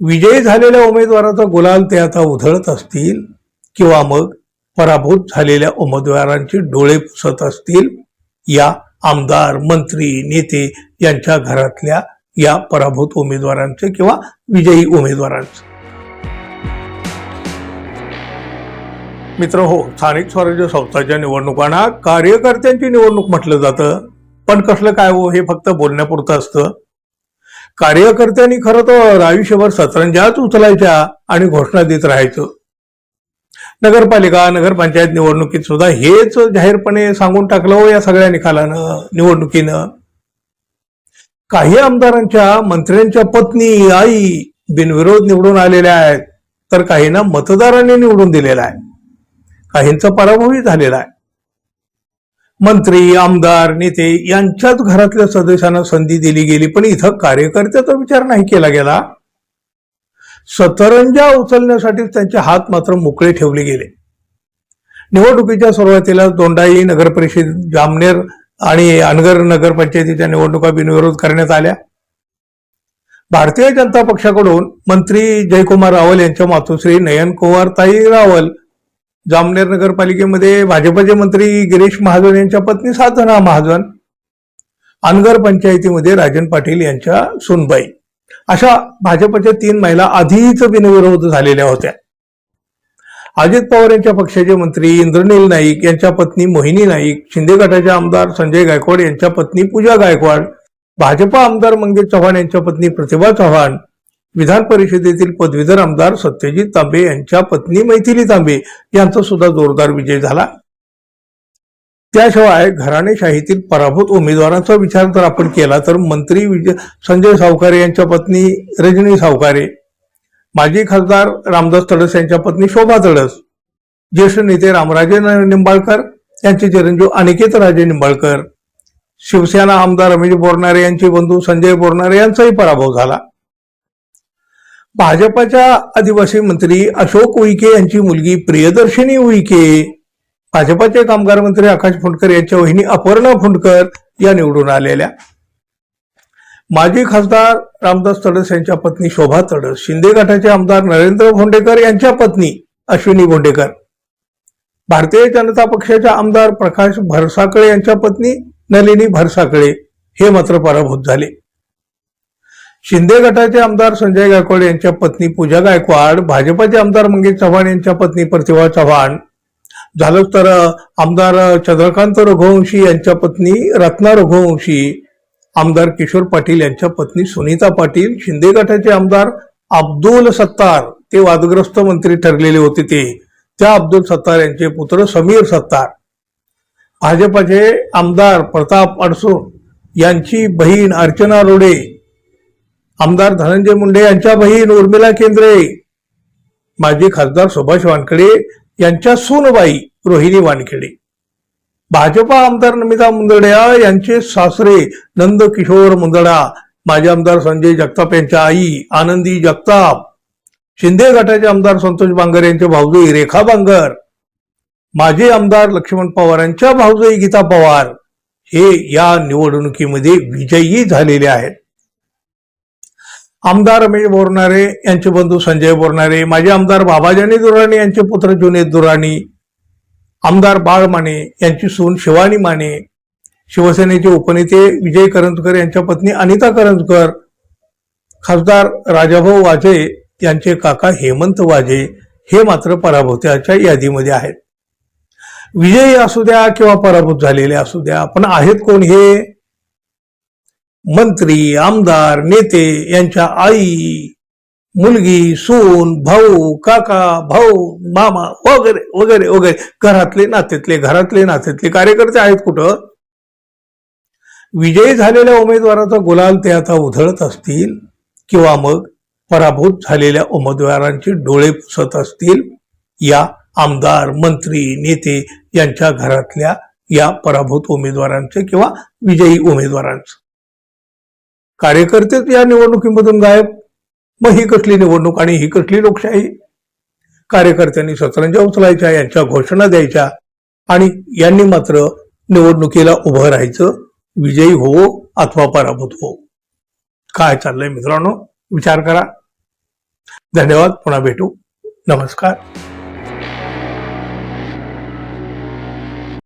विजयी झालेल्या उमेदवाराचा गुलाल ते आता उधळत असतील किंवा मग पराभूत झालेल्या उमेदवारांचे डोळे पुसत असतील या आमदार मंत्री नेते यांच्या घरातल्या या पराभूत उमेदवारांचे किंवा विजयी उमेदवारांचे. मित्र हो स्थानिक स्वराज्य संस्थांच्या निवडणुकांना कार्यकर्त्यांची निवडणूक म्हटलं जातं. पण कसलं काय हो हे फक्त बोलण्यापुरतं असतं. कार्यकर्त्यांनी खरं तर आयुष्यभर सतरंजाच उचलायच्या आणि घोषणा देत राहायचं. नगरपालिका नगरपंचायत निवडणुकीत सुद्धा हेच जाहीरपणे सांगून टाकलं हो या सगळ्या निकालानं निवडणुकीनं. काही आमदारांच्या मंत्र्यांच्या पत्नी आई बिनविरोध निवडून आलेल्या आहेत तर काहींना मतदारांनी निवडून दिलेला आहे. काहींचा पराभवही झालेला आहे. मंत्री आमदार नेते यांच्याच घरातल्या सदस्यांना संधी दिली गेली पण इथं कार्यकर्त्याचा विचार नाही केला गेला. सतरंजा उचलण्यासाठी त्यांचे हात मात्र मोकळे ठेवले गेले. निवडणुकीच्या सुरुवातीला दोंडाई नगर परिषद जामनेर आणि अनगर नगरपंचायतीच्या निवडणुका बिनविरोध करण्यात आल्या. भारतीय जनता पक्षाकडून मंत्री जयकुमार रावल यांच्या मातोश्री नयन कुमार ताई रावल जामनेर नगरपालिकेमध्ये भाजपचे मंत्री गिरीश महाजन यांच्या पत्नी साधना महाजन अनगर पंचायतीमध्ये राजन पाटील यांच्या सुनबाई. अशा भाजपच्या तीन महिला आधीच बिनविरोध झालेल्या होत्या. अजित पवार यांच्या पक्षाचे मंत्री इंद्रनील नाईक यांच्या पत्नी मोहिनी नाईक शिंदे गटाचे आमदार संजय गायकवाड यांच्या पत्नी पूजा गायकवाड भाजपा आमदार मंगेश चव्हाण यांच्या पत्नी प्रतिभा चव्हाण विधान परिषदेतील पदवीधर आमदार सत्यजित तांबे यांच्या पत्नी मैथिली तांबे यांचा सुद्धा जोरदार विजय झाला. त्याशिवाय घराणेशाहीतील पराभूत उमेदवारांचा विचार जर आपण केला तर मंत्री विजय संजय सावकारे यांच्या पत्नी रजनी सावकारे माजी खासदार रामदास तडस यांच्या पत्नी शोभा तडस ज्येष्ठ नेते रामराजे निंबाळकर यांचे चिरंजीव अनिकेत राजे निंबाळकर शिवसेना आमदार रमेश बोरणारे यांचे बंधू संजय बोरणारे यांचाही पराभव झाला. भाजपाच्या आदिवासी मंत्री अशोक उईके यांची मुलगी प्रियदर्शिनी उईके भाजपाचे कामगार मंत्री आकाश फुंडकर यांच्या वहिनी अपर्णा फुंडकर या निवडून आलेल्या. माजी खासदार रामदास तडस यांच्या पत्नी शोभा तडस शिंदे गटाचे आमदार नरेंद्र भोंडेकर यांच्या पत्नी अश्विनी भोंडेकर. भारतीय जनता पक्षाचे आमदार प्रकाश भरसाकळे यांच्या पत्नी नलिनी भरसाकळे हे मात्र पराभूत झाले. शिंदे गटाचे आमदार संजय गायकवाड यांच्या पत्नी पूजा गायकवाड भाजपाचे आमदार मंगेश चव्हाण यांच्या पत्नी प्रतिभा चव्हाण. झालंच तर आमदार चंद्रकांत रघुवंशी यांच्या पत्नी रत्ना रघुवंशी आमदार किशोर पाटील यांच्या पत्नी सुनीता पाटील शिंदे गटाचे आमदार अब्दुल सत्तार ते वादग्रस्त मंत्री ठरलेले होते ते. त्या अब्दुल सत्तार यांचे पुत्र समीर सत्तार. भाजपाचे आमदार प्रताप अडसूळ यांची बहीण अर्चना रोडे आमदार धनंजय मुंडे यांच्या बहीण उर्मिला केंद्रे माजी खासदार सुभाष वानखेडे यांच्या सूनबाई रोहिणी वानखेडे. भाजपा आमदार नमिता मुंदड्या यांचे सासरे नंद किशोर मुंदडा माजी आमदार संजय जगताप यांच्या आई आनंदी जगताप शिंदे गटाचे आमदार संतोष बांगर यांचे भाऊजाई रेखा बांगर माजी आमदार लक्ष्मण पवार यांच्या भाऊजाई गीता पवार हे या निवडणुकीमध्ये विजयी झालेले आहेत. आमदार रमेश बोरणारे यांचे बंधू संजय बोरनारे माजी आमदार बाबाजानी दुराणी यांचे पुत्र जुनेद दुराणी आमदार बाळ माने यांची सून शिवानी माने शिवसेनेचे उपनेते विजय करंजकर यांच्या पत्नी अनिता करंजकर खासदार राजाभाऊ वाजे यांचे काका हेमंत वाजे हे मात्र पराभूत्याच्या यादीमध्ये आहेत. विजयी असू द्या किंवा पराभूत झालेले असू द्या पण आहेत कोण हे? मंत्री आमदार नेते यांच्या आई मुलगी सून भाऊ काका भाऊ मामा वगैरे वगैरे वगैरे. घरातले नात्यातले घरातले नात्यातले कार्यकर्ते आहेत कुठं? विजयी झालेल्या उमेदवाराचा गुलाल ते आता उधळत असतील किंवा मग पराभूत झालेल्या उमेदवारांचे डोळे पुसत असतील या आमदार मंत्री नेते यांच्या घरातल्या या पराभूत उमेदवारांचे किंवा विजयी उमेदवारांचे. कार्यकर्तेच या निवडणुकीमधून गायब. मग ही कसली निवडणूक आणि ही कसली लोकशाही? कार्यकर्त्यांनी सतरंजा उचलायच्या यांच्या घोषणा द्यायच्या आणि यांनी मात्र निवडणुकीला उभं राहायचं विजयी हो अथवा पराभूत हो काय चाललंय मित्रांनो? विचार करा. धन्यवाद. पुन्हा भेटू. नमस्कार.